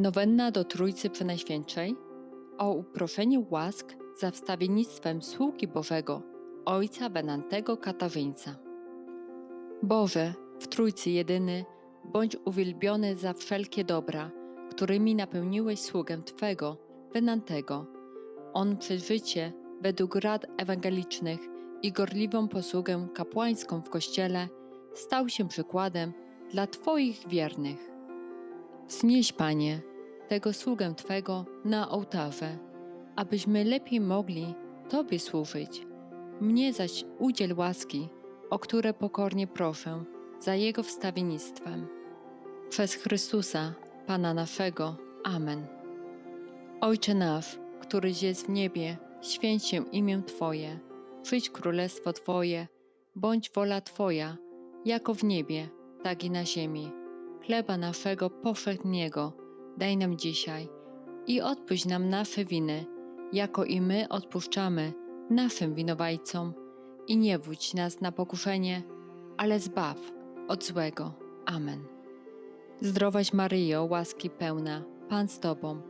Nowenna do Trójcy Przenajświętszej o uproszenie łask za wstawiennictwem sługi Bożego, Ojca Benantego Katarzyńca. Boże, w Trójcy jedyny, bądź uwielbiony za wszelkie dobra, którymi napełniłeś sługę Twego, Benantego. On przez życie, według rad ewangelicznych i gorliwą posługę kapłańską w Kościele, stał się przykładem dla Twoich wiernych. Wznieś, Panie, tego sługę Twego na ołtarze, abyśmy lepiej mogli Tobie służyć. Mnie zaś udziel łaski, o które pokornie proszę, za Jego wstawiennictwem. Przez Chrystusa, Pana naszego. Amen. Ojcze nasz, któryś jest w niebie, święć się imię Twoje, przyjdź królestwo Twoje, bądź wola Twoja, jako w niebie, tak i na ziemi. Chleba naszego powszedniego daj nam dzisiaj i odpuść nam nasze winy, jako i my odpuszczamy naszym winowajcom. I nie wódź nas na pokuszenie, ale zbaw od złego. Amen. Zdrowaś Maryjo, łaski pełna, Pan z Tobą,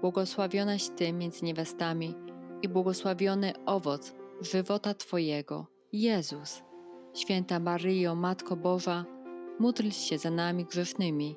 błogosławionaś Ty między niewiastami i błogosławiony owoc żywota Twojego, Jezus. Święta Maryjo, Matko Boża, módl się za nami grzesznymi,